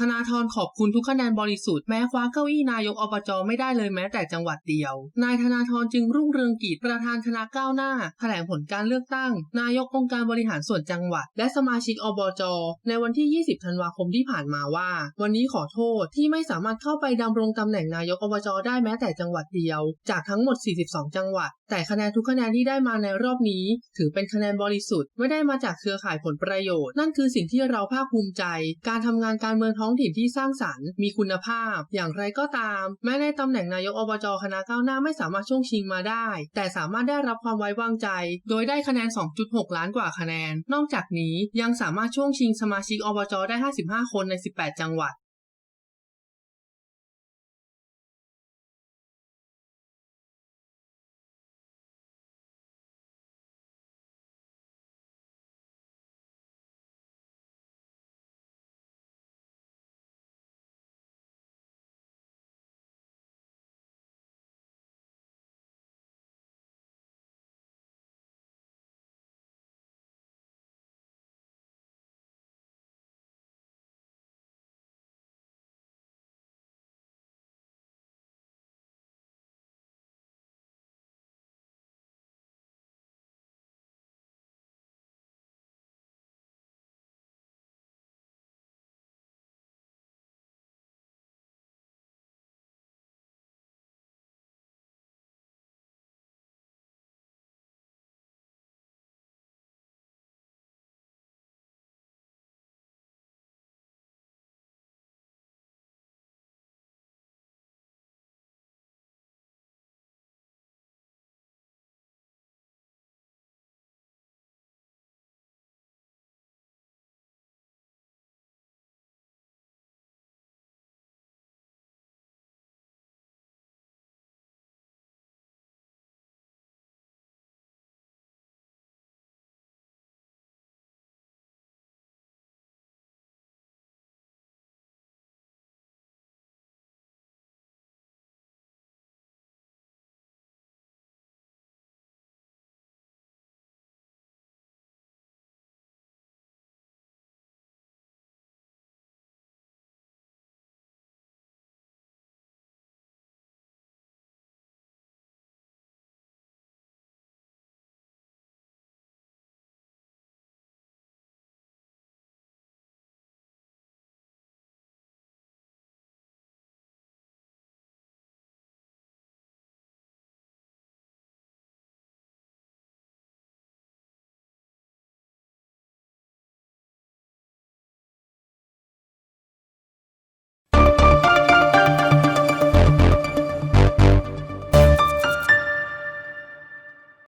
ธนาธรขอบคุณทุกคะแนนบริสุทธิ์แม้คว้าเก้าอี้นายกอบจไม่ได้เลยแม้แต่จังหวัดเดียว นายธนาธรจึงรุ่งเรืองกิจประธานคณะก้าวหน้าแถลงผลการเลือกตั้ง นายกองค์การบริหารส่วนจังหวัด และสมาชิกอบจ ในวันที่ 20 ธันวาคมที่ผ่านมาว่า วันนี้ขอโทษที่ไม่สามารถเข้าไปดำรงตำแหน่งนายกอบจ ได้แม้แต่จังหวัดเดียว จากทั้งหมด 42 จังหวัด แต่คะแนนทุกคะแนนที่ได้มาในรอบนี้ ถือเป็นคะแนนบริสุทธิ์ไม่ได้มาจากเครือข่ายผลประโยชน์นั่นคือสิ่งที่เราภาคภูมิใจ การทำงานการเมืองท้ององถิ่นที่สร้างสรรค์มีคุณภาพ อย่างไรก็ตาม แม้ในตำแหน่งนายกอบจคณะก้าวหน้าไม่สามารถช่วงชิงมาได้ แต่สามารถได้รับความไว้วางใจ โดยได้คะแนน 2.6 ล้านกว่าคะแนน นอกจากนี้ยังสามารถช่วงชิงสมาชิกอบจได้ 55 คนใน 18 จังหวัด